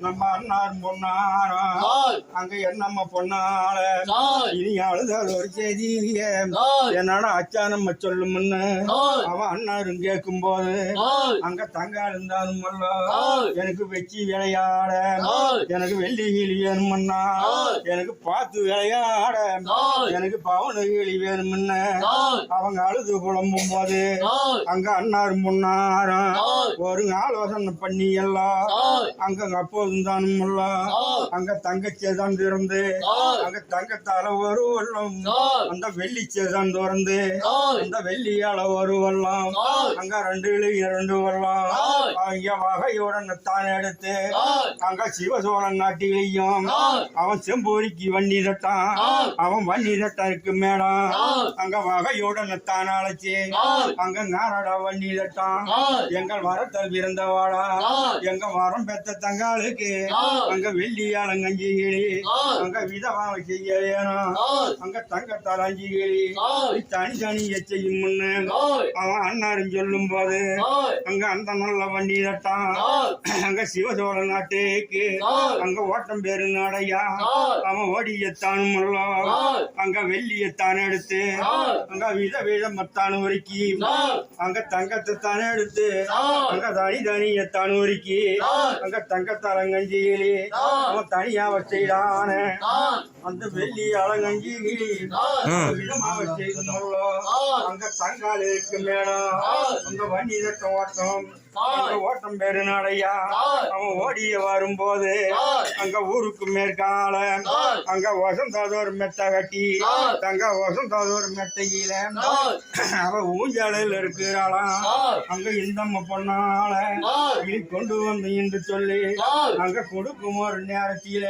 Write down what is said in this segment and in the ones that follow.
நம்ம அண்ணார் பொண்ணாரம் அங்க என்னம்மா பொண்ணாள இனி அழுதாள் ஒரு செய்தி என்னடா அச்சா நம்ம சொல்லுமுன்னு அவன் அண்ணாரும் கேட்கும் போது அங்க தங்கா இருந்தாலும் எனக்கு வச்சு விளையாட. எனக்கு வெள்ளி கிளி வேணுமண்ணா எனக்கு பார்த்து விளையாட. எனக்கு பவனு கிளி வேணுமுன்னு அவங்க அழுது புலம்பும் போது அங்க அண்ணார் முன்னாரம் ஒரு ஆலோசனை பண்ணி எல்லாம். அங்க அப்போதும் தானும் அங்க தங்கச்சியை தான் திறந்து அங்க தங்கத்தால ஒரு வெள்ளம் அந்த வெள்ளிச்சை தான் திறந்து அந்த வெள்ளியால ஒரு வெள்ளம் அங்க ரெண்டு இரண்டு வெள்ளம் அவங்க வகையுடன் தான் எடுத்து அங்க சிவசோழன் நாட்டிலையும் அவன் செம்பூரிக்கு வண்டி தட்டான் அவன் வண்டி தட்டருக்கு மேடம் அங்க வகையுடன் தான் அழைச்சி அங்க நாரடா வண்டி தட்டான் எங்கள் வரத்தல் பிறந்தவாடா எங்க வரம் பெத்த தங்காளுக்கு. அங்க வெள்ளியாளங்கஞ்சி கிளி அங்க விதவா செய்ய வேணும் அங்க தங்கத்தால் அஞ்சு கிளி தனி தனி எச்சையும் முன்னு. அவன் அண்ணாரும் சொல்லும் போது அங்க அந்த நல்ல வண்டி தட்டான் அங்க சிவசோழ நாட்டுக்கு. அங்க ஓட்டம் பேரு நாடையா. அவன் ஓடியத்தானும் அங்க வெள்ளியத்தான் எடுத்து அங்க வித விதமத்தான் உருக்கி அங்க தங்கத்தை தானே எடுத்து அங்க தனி தனியத்தான் உருக்கி அங்க தங்கத்தலங்கஞ்சியிலே அவன் தனியா வச்சிடான அந்த வெள்ளி அலங்கஞ்சியிலே விதமா வச்சிருந்தோம் அங்க தங்கால் இருக்கு மேடம் அந்த வண்டி தட்ட ஓட்டம் ஓட்டம் பேரு நாடையா? அவன் ஓடிய வரும்போது அங்க ஊருக்கு மேற்கால அங்க வசந்தாதோர் மெத்த கட்டி தங்க வசந்தாதோர் மெத்தையில அவ ஊஞ்சலில் இருக்கிறாளாம் அங்க இந்தம்ம பொண்ணால இனி கொண்டு வந்து என்று சொல்லி அங்க கொடுக்கும் ஒரு நேரத்தில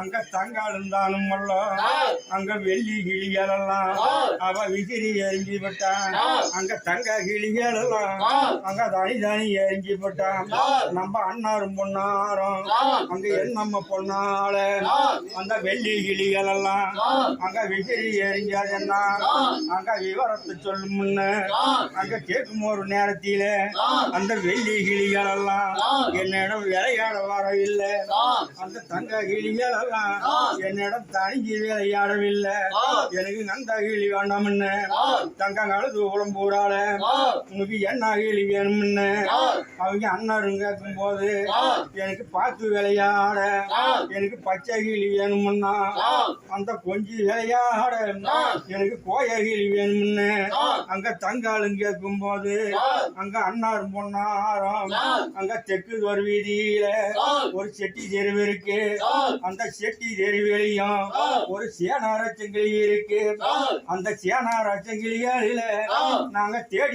அங்க தங்கால் இருந்தாலும் அங்க வெள்ளி கிளிகளெல்லாம் அவ விசிறி எரிஞ்சு விட்டான். அங்க தங்க கிளிகளெல்லாம் அங்க தனி தனி எரிஞ்சு விட்டான். நம்ம அண்ணாரும் பொண்ணாரும் அங்க என்னம்ம பொண்ணால அந்த வெள்ளி கிளிகள் எல்லாம் அங்க விசிறி எரிஞ்சாதுன்னா அங்க விவரத்தை சொல்லும் முன்ன. அங்க கேட்கும் ஒரு நேரத்தில அந்த வெள்ளி கிளிகள் எல்லாம் என்னிடம் விளையாட வரவில்லை. அந்த தங்க கிளிகள் எல்லாம் என்னிடம் தனிஞ்சு விளையாடவில்லை. எனக்கு நந்த கிளி வேண்டாம்னு தங்க கழுது உடம்பூடால உனக்கு என்ன கிளி வேணும்னு. அவங்க அண்ணாரும் கேட்கும் போது எனக்கு பார்த்து விளையாட. எனக்கு பச்சை கிளி வேணும்னா அந்த கொஞ்சி விளையாட எனக்கு கோய கிளி வேணும்னு அங்க தங்காலும் கேட்கும் போது அங்க அண்ணார் பொன்னாரம் அங்க தெற்கு ஒரு வீதியில ஒரு செட்டி தெருவு இருக்கு. அந்த செட்டி தெருவிலையும் ஒரு சேனார செங்கிலி இருக்கு அந்த சேனார செங்கிலியில நாங்க தேடி